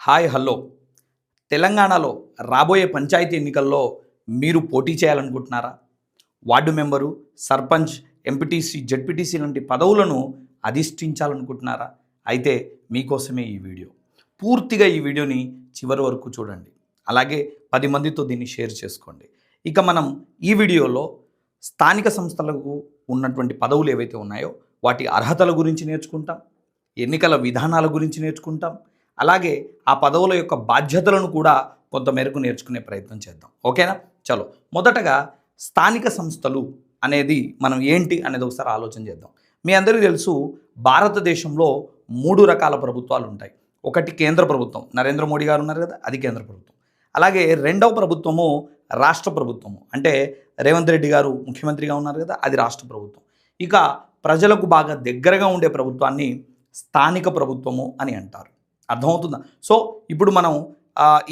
Hi hello. తెలంగాణలో రాబోయే పంచాయతీ ఎన్నికల్లో మీరు పోటీ చేయాలనుకుంటున్నారా? Ward member sarpanch MPTC ZPTC లాంటి పదవులను అధిష్ఠించాలనుకుంటున్నారా? అయితే మీకోసమే ఈ వీడియో. పూర్తిగా ఈ వీడియోని చివరి వరకు చూడండి. అలాగే పది మందితో దీన్ని షేర్ చేసుకోండి. ఇక మనం ఈ వీడియోలో స్థానిక సంస్థలకు ఉన్నటువంటి పదవులు ఏవైతే ఉన్నాయో వాటి అర్హతల గురించి నేర్చుకుంటాం ఎన్నికల విధానాల గురించి నేర్చుకుంటాం అలాగే ఆ పదవుల యొక్క బాధ్యతలను కూడా కొంతమేరకు నేర్చుకునే ప్రయత్నం చేద్దాం. ఓకేనా? చలో. మొదటగా స్థానిక సంస్థలు అనేది మనం ఏంటి అనేది ఒకసారి ఆలోచన చేద్దాం. మీ అందరికీ తెలుసు భారతదేశంలో మూడు రకాల ప్రభుత్వాలు ఉంటాయి. ఒకటి కేంద్ర ప్రభుత్వం. నరేంద్ర మోడీ గారు ఉన్నారు కదా అది కేంద్ర ప్రభుత్వం. అలాగే రెండవ ప్రభుత్వము రాష్ట్ర ప్రభుత్వము. అంటే రేవంత్ రెడ్డి గారు ముఖ్యమంత్రిగా ఉన్నారు కదా అది రాష్ట్ర ప్రభుత్వం. ఇక ప్రజలకు బాగా దగ్గరగా ఉండే ప్రభుత్వాన్ని స్థానిక ప్రభుత్వము అని అంటారు. అర్థమవుతుందా? సో ఇప్పుడు మనం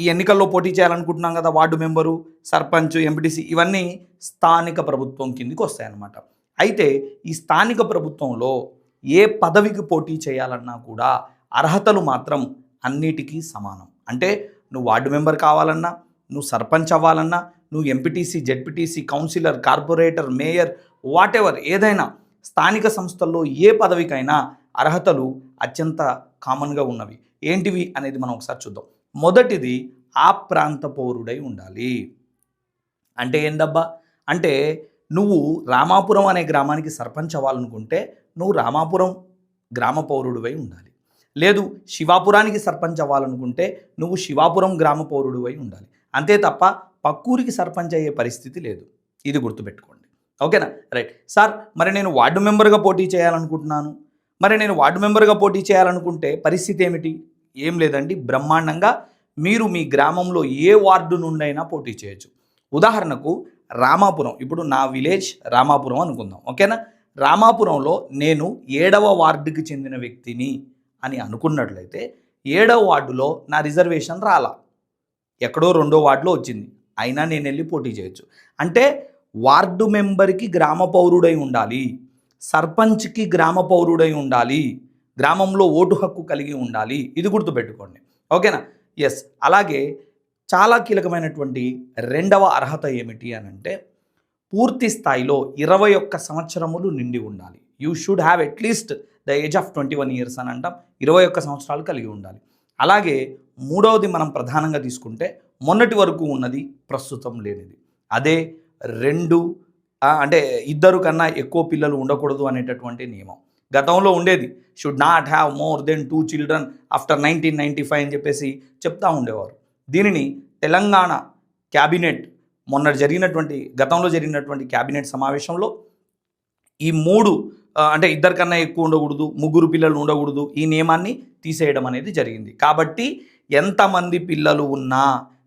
ఈ ఎన్నికల్లో పోటీ చేయాలనుకుంటున్నాం కదా వార్డు మెంబరు సర్పంచ్ ఎంపీటీసీ ఇవన్నీ స్థానిక ప్రభుత్వం కిందికి వస్తాయన్నమాట. అయితే ఈ స్థానిక ప్రభుత్వంలో ఏ పదవికి పోటీ చేయాలన్నా కూడా అర్హతలు మాత్రం అన్నిటికీ సమానం. అంటే నువ్వు వార్డు మెంబర్ కావాలన్నా నువ్వు సర్పంచ్ అవ్వాలన్నా నువ్వు MPTC ZPTC councillor corporator mayor whatever ఏదైనా స్థానిక సంస్థల్లో ఏ పదవికైనా అర్హతలు అత్యంత కామన్గా ఉన్నవి. ఏంటివి అనేది మనం ఒకసారి చూద్దాం. మొదటిది ఆ ప్రాంత పౌరుడై ఉండాలి. అంటే ఏందబ్బా? అంటే నువ్వు రామాపురం అనే గ్రామానికి సర్పంచ్ అవ్వాలనుకుంటే నువ్వు రామాపురం గ్రామ పౌరుడివై ఉండాలి. లేదు శివాపురానికి సర్పంచ్ అవ్వాలనుకుంటే నువ్వు శివాపురం గ్రామ పౌరుడివై ఉండాలి. అంతే తప్ప పక్కూరికి సర్పంచ్ అయ్యే పరిస్థితి లేదు. ఇది గుర్తుపెట్టుకోండి. ఓకేనా? రైట్. సార్ మరి నేను వార్డు మెంబర్గా పోటీ చేయాలనుకుంటున్నాను. మరి నేను వార్డు మెంబర్గా పోటీ చేయాలనుకుంటే పరిస్థితి ఏమిటి? ఏం లేదండి. బ్రహ్మాండంగా మీరు మీ గ్రామంలో ఏ వార్డు నుండైనా పోటీ చేయొచ్చు. ఉదాహరణకు రామాపురం. ఇప్పుడు నా విలేజ్ రామాపురం అనుకుందాం. ఓకేనా? రామాపురంలో నేను ఏడవ వార్డుకి చెందిన వ్యక్తిని అని అనుకున్నట్లయితే ఏడవ వార్డులో నా రిజర్వేషన్ రాలా. ఎక్కడో రెండో వార్డులో వచ్చింది. అయినా నేను వెళ్ళి పోటీ చేయొచ్చు. అంటే వార్డు మెంబర్కి గ్రామ పౌరుడై ఉండాలి. సర్పంచ్కి గ్రామ పౌరుడై ఉండాలి గ్రామంలో ఓటు హక్కు కలిగి ఉండాలి ఇది గుర్తుపెట్టుకోండి. ఓకేనా? ఎస్ అలాగే చాలా కీలకమైనటువంటి రెండవ అర్హత ఏమిటి అని అంటే పూర్తి స్థాయిలో ఇరవై ఒక్క సంవత్సరములు నిండి ఉండాలి. You should have at least the age of twenty one years అని అంటాం. ఇరవై ఒక్క సంవత్సరాలు కలిగి ఉండాలి. అలాగే మూడవది మనం ప్రధానంగా తీసుకుంటే మొన్నటి వరకు ఉన్నది ప్రస్తుతం లేనిది. అదే రెండు అంటే ఇద్దరు కన్నా ఎక్కువ పిల్లలు ఉండకూడదు అనేటటువంటి నియమం. గతంలో ఉండేది. Should not have more than two children after nineteen ninety five అని చెప్పేసి చెప్తా ఉండేవారు. దీనిని తెలంగాణ క్యాబినెట్ మొన్న జరిగినటువంటి గతంలో జరిగినటువంటి క్యాబినెట్ సమావేశంలో ఈ మూడు అంటే ఇద్దరికన్నా ఎక్కువ ఉండకూడదు ముగ్గురు పిల్లలు ఉండకూడదు ఈ నియమాన్ని తీసేయడం అనేది జరిగింది. కాబట్టి ఎంతమంది పిల్లలు ఉన్నా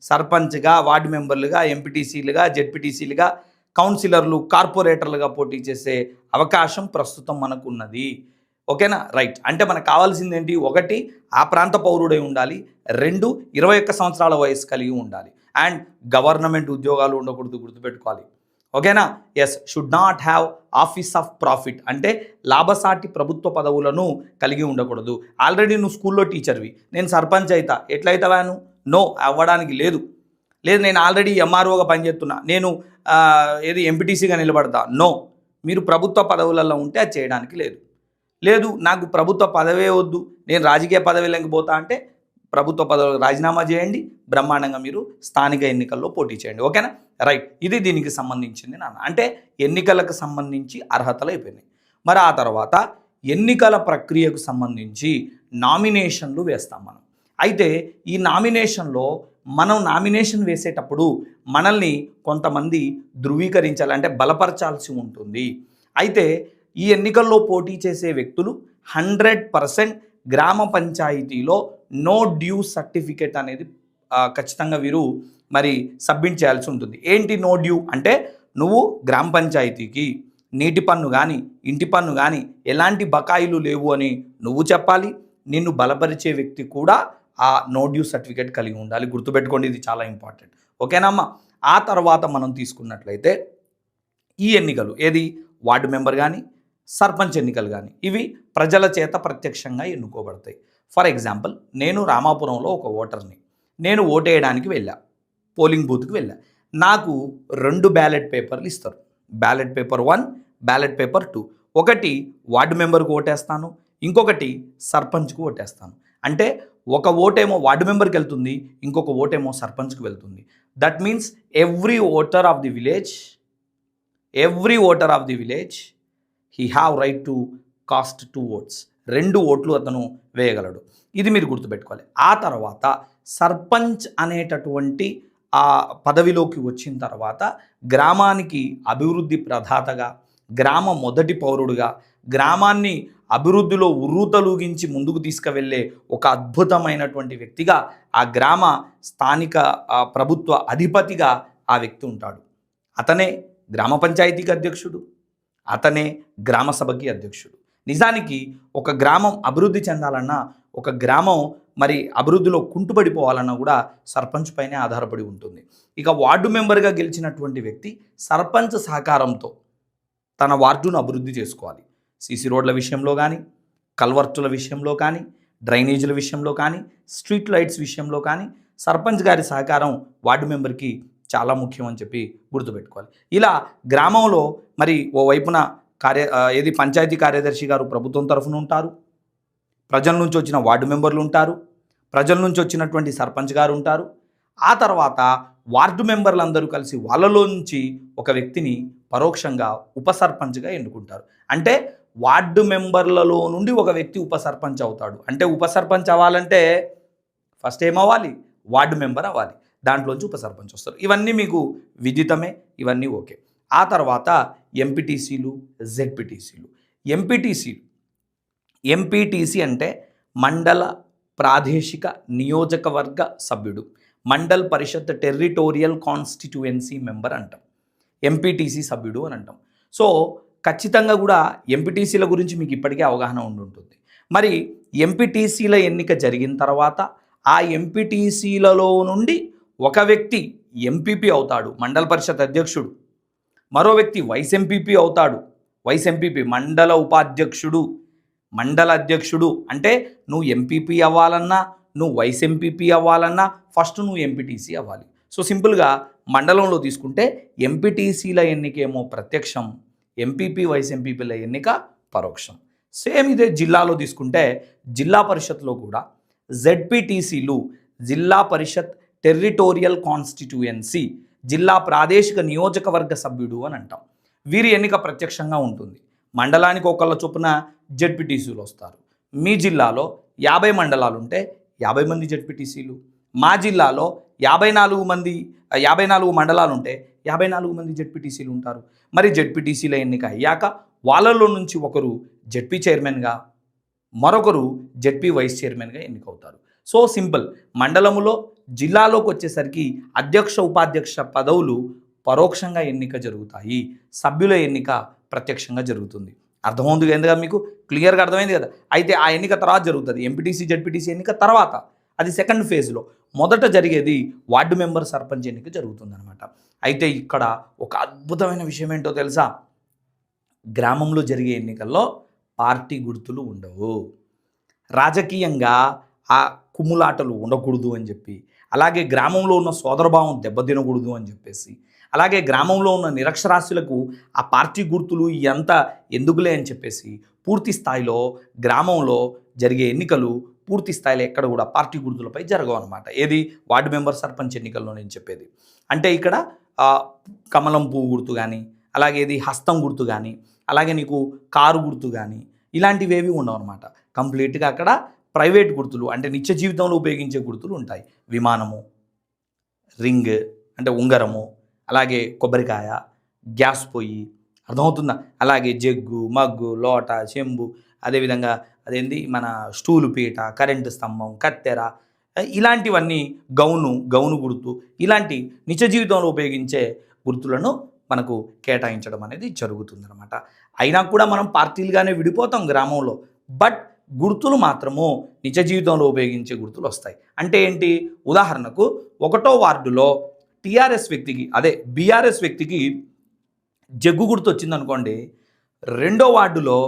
సర్పంచ్గా వార్డు మెంబర్లుగా ఎంపీటీసీలుగా జెడ్పీటీసీలుగా కౌన్సిలర్లు కార్పొరేటర్లుగా పోటీ చేసే అవకాశం ప్రస్తుతం మనకు ఉన్నది ఓకేనా? రైట్. అంటే మనకు కావాల్సింది ఏంటి? ఒకటి ఆ ప్రాంత పౌరుడై ఉండాలి. రెండు ఇరవై ఒక్క సంవత్సరాల వయసు కలిగి ఉండాలి. అండ్ గవర్నమెంట్ ఉద్యోగాలు ఉండకూడదు గుర్తుపెట్టుకోవాలి. ఓకేనా? Yes should not have office of profit అంటే లాభసాటి ప్రభుత్వ పదవులను కలిగి ఉండకూడదు. ఆల్రెడీ నువ్వు స్కూల్లో టీచర్వి. నేను సర్పంచ్ అవుతా ఎట్లయితావా నో అవ్వడానికి లేదు. లేదు నేను ఆల్రెడీ ఎంఆర్ఓగా పనిచేస్తున్నా. నేను ఏది ఎంపీటీసీగా నిలబడతా. నో. మీరు ప్రభుత్వ పదవులలో ఉంటే అది చేయడానికి లేదు. లేదు నాకు ప్రభుత్వ పదవే వద్దు. నేను రాజకీయ పదవిలోకి పోతా అంటే ప్రభుత్వ పదవులకు రాజీనామా చేయండి. బ్రహ్మాండంగా మీరు స్థానిక ఎన్నికల్లో పోటీ చేయండి. ఓకేనా? రైట్. ఇది దీనికి సంబంధించింది నాన్న. అంటే ఎన్నికలకు సంబంధించి అర్హతలు అయిపోయినాయి. మరి ఆ తర్వాత ఎన్నికల ప్రక్రియకు సంబంధించి నామినేషన్లు వేస్తాం మనం. అయితే ఈ నామినేషన్లో మనం నామినేషన్ వేసేటప్పుడు మనల్ని కొంతమంది ధృవీకరించాలి అంటే బలపరచాల్సి ఉంటుంది. అయితే ఈ ఎన్నికల్లో పోటీ చేసే వ్యక్తులు హండ్రెడ్ పర్సెంట్ గ్రామ పంచాయతీలో నో డ్యూ సర్టిఫికేట్ అనేది ఖచ్చితంగా వీరు మరి సబ్మిట్ చేయాల్సి ఉంటుంది. ఏంటి నో డ్యూ? అంటే నువ్వు గ్రామ పంచాయతీకి నీటి పన్ను కానీ ఇంటి పన్ను కానీ ఎలాంటి బకాయిలు లేవు అని నువ్వు చెప్పాలి. నిన్ను బలపరిచే వ్యక్తి కూడా ఆ నో డ్యూ సర్టిఫికేట్ కలిగి ఉండాలి. గుర్తుపెట్టుకోండి ఇది చాలా ఇంపార్టెంట్. ఓకేనమ్మా? ఆ తర్వాత మనం తీసుకున్నట్లయితే ఈ ఎన్నికలు ఏది? వార్డు మెంబర్ కానీ సర్పంచ్ ఎన్నికలు కానీ ఇవి ప్రజల చేత ప్రత్యక్షంగా ఎన్నుకోబడతాయి. ఫర్ ఎగ్జాంపుల్ నేను రామాపురంలో ఒక ఓటర్ని నేను ఓటేయడానికి వెళ్ళా పోలింగ్ బూత్కి వెళ్ళా. నాకు రెండు బ్యాలెట్ పేపర్లు ఇస్తారు. Ballot paper one ballot paper two. ఒకటి వార్డు మెంబర్కు ఓటేస్తాను ఇంకొకటి సర్పంచ్కు ఓటేస్తాను. అంటే ఒక ఓటేమో వార్డు మెంబర్కి వెళ్తుంది ఇంకొక ఓటేమో సర్పంచ్కి వెళ్తుంది. That means every voter of the village every voter of the village he have right to cast two votes రెండు ఓట్లు అతను వేయగలడు. ఇది మీరు గుర్తుపెట్టుకోవాలి. ఆ తర్వాత సర్పంచ్ అనేటటువంటి ఆ పదవిలోకి వచ్చిన తర్వాత గ్రామానికి అభివృద్ధి ప్రధాతగా గ్రామ మొదటి పౌరుడుగా గ్రామాన్ని అభివృద్ధిలో ఉర్రూతలూగించి ముందుకు తీసుకువెళ్ళే ఒక అద్భుతమైనటువంటి వ్యక్తిగా ఆ గ్రామ స్థానిక ప్రభుత్వ అధిపతిగా ఆ వ్యక్తి ఉంటాడు. అతనే గ్రామ పంచాయతీకి అధ్యక్షుడు. అతనే గ్రామ సభకి అధ్యక్షుడు. నిజానికి ఒక గ్రామం అభివృద్ధి చెందాలన్నా ఒక గ్రామం మరి అభివృద్ధిలో కుంటుపడిపోవాలన్నా కూడా సర్పంచ్ పైనే ఆధారపడి ఉంటుంది. ఇక వార్డు మెంబర్గా గెలిచినటువంటి వ్యక్తి సర్పంచ్ సహకారంతో తన వార్డును అభివృద్ధి చేసుకోవాలి. సీసీ రోడ్ల విషయంలో కానీ కల్వర్టుల విషయంలో కానీ డ్రైనేజీల విషయంలో కానీ స్ట్రీట్ లైట్స్ విషయంలో కానీ సర్పంచ్ గారి సహకారం వార్డు మెంబర్కి చాలా ముఖ్యం అని చెప్పి గుర్తుపెట్టుకోవాలి. ఇలా గ్రామంలో మరి ఓ వైపున కార్య ఏది పంచాయతీ కార్యదర్శి గారు ప్రభుత్వం తరఫున ఉంటారు ప్రజల నుంచి వచ్చిన వార్డు మెంబర్లు ఉంటారు ప్రజల నుంచి వచ్చినటువంటి సర్పంచ్ గారు ఉంటారు. ఆ తర్వాత వార్డు మెంబర్లందరూ కలిసి వాళ్ళలో నుంచి ఒక వ్యక్తిని పరోక్షంగా ఉప సర్పంచ్గా ఎన్నుకుంటారు. అంటే వార్డు మెంబర్లలో నుండి ఒక వ్యక్తి ఉప సర్పంచ్ అవుతాడు. అంటే ఉప సర్పంచ్ అవ్వాలంటే ఫస్ట్ ఏమవ్వాలి వార్డు మెంబర్ అవ్వాలి. దాంట్లోంచి ఉప సర్పంచ్ వస్తారు. ఇవన్నీ మీకు విదితమే ఇవన్నీ ఓకే. ఆ తర్వాత ఎంపీటీసీలు జెడ్పీటీసీలు. ఎంపీటీసీలు ఎంపీటీసీ అంటే మండల ప్రాదేశిక నియోజకవర్గ సభ్యుడు. Mandal Parishad territorial constituency member అంటాం. ఎంపీటీసీ సభ్యుడు అని అంటాం సో ఖచ్చితంగా కూడా ఎంపీటీసీల గురించి మీకు ఇప్పటికే అవగాహన ఉండి ఉంటుంది మరి ఎంపీటీసీల ఎన్నిక జరిగిన తర్వాత ఆ ఎంపీటీసీలలో నుండి ఒక వ్యక్తి ఎంపీపీ అవుతాడు మండల పరిషత్ అధ్యక్షుడు మరో వ్యక్తి వైస్ ఎంపీపీ అవుతాడు వైస్ ఎంపీపీ మండల ఉపాధ్యక్షుడు మండల అధ్యక్షుడు అంటే నువ్వు ఎంపీపీ అవ్వాలన్నా నువ్వు వైస్ ఎంపీపీ అవ్వాలన్నా ఫస్ట్ నువ్వు ఎంపీటీసీ అవ్వాలి సో సింపుల్గా మండలంలో తీసుకుంటే ఎంపీటీసీల ఎన్నికేమో ప్రత్యక్షం ఎంపీపీ వైస్ ఎంపీపీల ఎన్నిక పరోక్షం. సేమ్ ఇదే జిల్లాలో తీసుకుంటే జిల్లా పరిషత్లో కూడా జెడ్పీటీసీలు జిల్లా పరిషత్ టెర్రిటోరియల్ కాన్స్టిట్యుయెన్సీ జిల్లా ప్రాదేశిక నియోజకవర్గ సభ్యుడు అని అంటాం. వీరి ఎన్నిక ప్రత్యక్షంగా ఉంటుంది. మండలానికి ఒకళ్ళ చొప్పున జెడ్పీటీసీలు వస్తారు. మీ జిల్లాలో యాభై మండలాలుంటే యాభై మంది జెడ్పీటీసీలు. మా జిల్లాలో యాభై నాలుగు మంది యాభై నాలుగు మండలాలు ఉంటే యాభై నాలుగు మంది జెడ్పీటీసీలు ఉంటారు. మరి జెడ్పీటీసీల ఎన్నిక అయ్యాక వాళ్ళలో నుంచి ఒకరు జెడ్పీ చైర్మన్గా మరొకరు జెడ్పీ వైస్ చైర్మన్గా ఎన్నికవుతారు. సో సింపుల్ మండలములో జిల్లాలోకి వచ్చేసరికి అధ్యక్ష ఉపాధ్యక్ష పదవులు పరోక్షంగా ఎన్నిక జరుగుతాయి. సభ్యుల ఎన్నిక ప్రత్యక్షంగా జరుగుతుంది. అర్థమవుతుంది ఎందుగా మీకు? క్లియర్గా అర్థమైంది కదా. అయితే ఆ ఎన్నిక తర్వాత జరుగుతుంది. ఎంపీటీసీ జెడ్పీటీసీ ఎన్నిక తర్వాత అది సెకండ్ ఫేజ్లో. మొదట జరిగేది వార్డు మెంబర్ సర్పంచ్ ఎన్నిక జరుగుతుందనమాట అయితే ఇక్కడ ఒక అద్భుతమైన విషయం ఏంటో తెలుసా? గ్రామంలో జరిగే ఎన్నికల్లో పార్టీ గుర్తులు ఉండవు. రాజకీయంగా ఆ కుమ్ములాటలు ఉండకూడదు అని చెప్పి అలాగే గ్రామంలో ఉన్న సోదరభావం దెబ్బతినకూడదు అని చెప్పేసి అలాగే గ్రామంలో ఉన్న నిరక్షరాస్యులకు ఆ పార్టీ గుర్తులు ఎంత ఎందుకులే అని చెప్పేసి పూర్తి స్థాయిలో గ్రామంలో జరిగే ఎన్నికలు పూర్తి స్థాయిలో ఎక్కడ కూడా పార్టీ గుర్తులపై జరగవు అనమాట ఏది? వార్డు మెంబర్ సర్పంచ్ ఎన్నికల్లో నేను చెప్పేది. అంటే ఇక్కడ కమలం పువ్వు గుర్తు కానీ అలాగే ఇది హస్తం గుర్తు కానీ అలాగే నీకు కారు గుర్తు కానీ ఇలాంటివి ఏవి ఉండవు అనమాట కంప్లీట్గా అక్కడ ప్రైవేట్ గుర్తులు అంటే నిత్య జీవితంలో ఉపయోగించే గుర్తులు ఉంటాయి. విమానము రింగ్ అంటే ఉంగరము అలాగే కొబ్బరికాయ గ్యాస్ పొయ్యి అర్థమవుతుందా? అలాగే జగ్గు మగ్గు లోట చెంబు అదేవిధంగా అదేంది? మన స్టూలు పీట కరెంటు స్తంభం కత్తెర ఇలాంటివన్నీ గౌను గౌను గుర్తు ఇలాంటి నిజ జీవితంలో ఉపయోగించే గుర్తులను మనకు కేటాయించడం అనేది జరుగుతుందన్నమాట. అయినా కూడా మనం పార్టీలుగానే విడిపోతాం గ్రామంలో బట్ గుర్తులు మాత్రము నిజ జీవితంలో ఉపయోగించే గుర్తులు వస్తాయి. అంటే ఏంటి? ఉదాహరణకు ఒకటో వార్డులో టీఆర్ఎస్ వ్యక్తికి అదే బీఆర్ఎస్ వ్యక్తికి జగ్గు గుర్తు వచ్చిందనుకోండి రెండో వార్డులో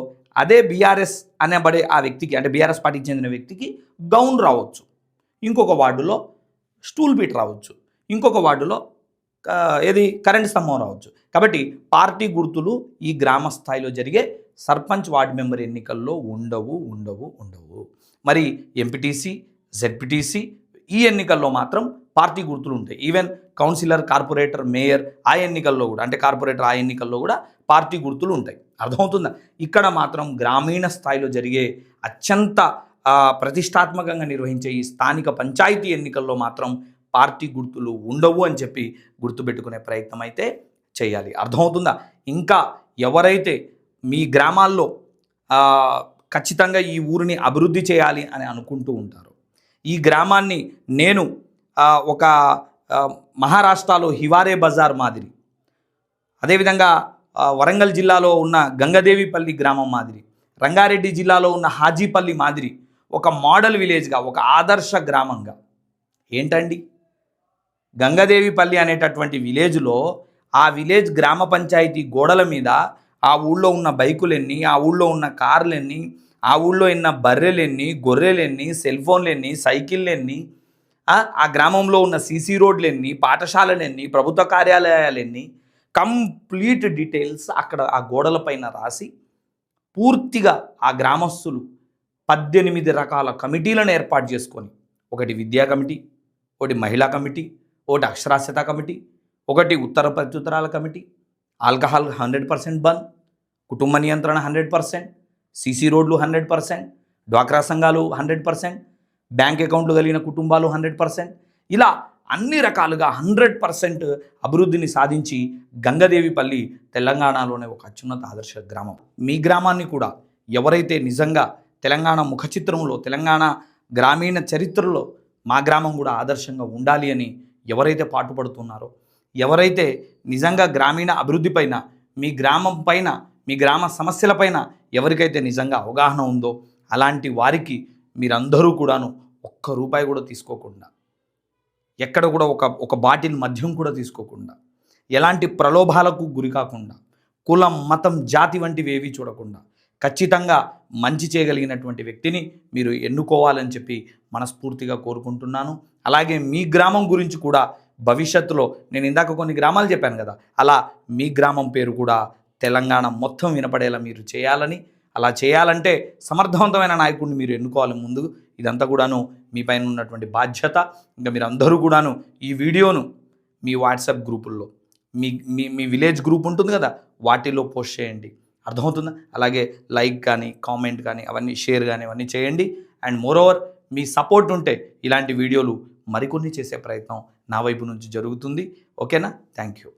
అదే బీఆర్ఎస్ అనబడే ఆ వ్యక్తికి అంటే బీఆర్ఎస్ పార్టీకి చెందిన వ్యక్తికి గౌన్ రావచ్చు. ఇంకొక వార్డులో స్టూల్ బీట్ రావచ్చు. ఇంకొక వార్డులో ఏది? కరెంట్ స్తంభం రావచ్చు. కాబట్టి పార్టీ గుర్తులు ఈ గ్రామ స్థాయిలో జరిగే సర్పంచ్ వార్డు మెంబర్ ఎన్నికల్లో ఉండవు ఉండవు ఉండవు. మరి ఎంపీటీసీ జెడ్పీటీసీ ఈ ఎన్నికల్లో మాత్రం పార్టీ గుర్తులు ఉంటాయి. ఈవెన్ కౌన్సిలర్ కార్పొరేటర్ మేయర్ ఆ ఎన్నికల్లో కూడా అంటే కార్పొరేటర్ ఆ ఎన్నికల్లో కూడా పార్టీ గుర్తులు ఉంటాయి. అర్థమవుతుందా? ఇక్కడ మాత్రం గ్రామీణ స్థాయిలో జరిగే అత్యంత ప్రతిష్టాత్మకంగా నిర్వహించే ఈ స్థానిక పంచాయతీ ఎన్నికల్లో మాత్రం పార్టీ గుర్తులు ఉండవు అని చెప్పి గుర్తుపెట్టుకునే ప్రయత్నం అయితే చేయాలి. అర్థమవుతుందా? ఇంకా ఎవరైతే మీ గ్రామాల్లో ఖచ్చితంగా ఈ ఊరిని అభివృద్ధి చేయాలి అని అనుకుంటూ ఉంటారు ఈ గ్రామాన్ని నేను ఒక మహారాష్ట్రలో హివారే బజార్ మాదిరి అదేవిధంగా వరంగల్ జిల్లాలో ఉన్న గంగదేవిపల్లి గ్రామం మాదిరి రంగారెడ్డి జిల్లాలో ఉన్న హాజీపల్లి మాదిరి ఒక మోడల్ విలేజ్గా ఒక ఆదర్శ గ్రామంగా. ఏంటండి? గంగదేవిపల్లి అనేటటువంటి విలేజ్లో ఆ విలేజ్ గ్రామ పంచాయతీ గోడల మీద ఆ ఊళ్ళో ఉన్న బైకులెన్ని ఆ ఊళ్ళో ఉన్న కార్లెన్ని ఆ ఊళ్ళో ఉన్న బర్రెలెన్ని గొర్రెలెన్ని సెల్ ఫోన్లెన్ని సైకిళ్ళెన్ని ఆ గ్రామంలో ఉన్న సీసీ రోడ్లెన్ని పాఠశాలలెన్ని ప్రభుత్వ కార్యాలయాలెన్ని కంప్లీట్ డీటెయిల్స్ అక్కడ ఆ గోడలపైన రాసి పూర్తిగా ఆ గ్రామస్తులు పద్దెనిమిది రకాల కమిటీలను ఏర్పాటు చేసుకొని ఒకటి విద్యా కమిటీ ఒకటి మహిళా కమిటీ ఒకటి అక్షరాస్యత కమిటీ ఒకటి ఉత్తర ప్రత్యుత్తరాల committee alcohol hundred percent bandh కుటుంబ నియంత్రణ హండ్రెడ్ పర్సెంట్ సీసీ రోడ్లు హండ్రెడ్ పర్సెంట్ డ్వాక్రా సంఘాలు హండ్రెడ్ పర్సెంట్ బ్యాంక్ అకౌంట్లు కలిగిన కుటుంబాలు హండ్రెడ్ పర్సెంట్ ఇలా అన్ని రకాలుగా హండ్రెడ్ పర్సెంట్ అభివృద్ధిని సాధించి గంగదేవిపల్లి తెలంగాణలోనే ఒక అత్యున్నత ఆదర్శ గ్రామం. మీ గ్రామాన్ని కూడా ఎవరైతే నిజంగా తెలంగాణ ముఖ చిత్రంలో తెలంగాణ గ్రామీణ చరిత్రలో మా గ్రామం కూడా ఆదర్శంగా ఉండాలి అని ఎవరైతే పాటుపడుతున్నారో ఎవరైతే నిజంగా గ్రామీణ అభివృద్ధి పైన మీ గ్రామం పైన మీ గ్రామ సమస్యలపైన ఎవరికైతే నిజంగా అవగాహన ఉందో అలాంటి వారికి మీరందరూ కూడాను ఒక్క రూపాయి కూడా తీసుకోకుండా ఎక్కడ కూడా ఒక ఒక బాటిల్ మద్యం కూడా తీసుకోకుండా ఎలాంటి ప్రలోభాలకు గురి కాకుండా కులం మతం జాతి వంటివి ఏవి చూడకుండా ఖచ్చితంగా మంచి చేయగలిగినటువంటి వ్యక్తిని మీరు ఎన్నుకోవాలని చెప్పి మనస్ఫూర్తిగా కోరుకుంటున్నాను. అలాగే మీ గ్రామం గురించి కూడా భవిష్యత్తులో నేను ఇందాక కొన్ని గ్రామాలు చెప్పాను కదా అలా మీ గ్రామం పేరు కూడా తెలంగాణ మొత్తం వినపడేలా మీరు చేయాలని అలా చేయాలంటే సమర్థవంతమైన నాయకుడిని మీరు ఎన్నుకోవాలి ముందు. ఇదంతా కూడాను మీ పైన ఉన్నటువంటి బాధ్యత. ఇంకా మీరు అందరూ కూడాను ఈ వీడియోను మీ వాట్సాప్ గ్రూపుల్లో మీ మీ మీ విలేజ్ గ్రూప్ ఉంటుంది కదా వాటిలో పోస్ట్ చేయండి. అర్థమవుతుందా? అలాగే లైక్ కానీ కామెంట్ కానీ అవన్నీ షేర్ కానీ అవన్నీ చేయండి. అండ్ మోరోవర్ మీ సపోర్ట్ ఉంటే ఇలాంటి వీడియోలు మరికొన్ని చేసే ప్రయత్నం నా వైపు నుంచి జరుగుతుంది. ఓకేనా? Thank you.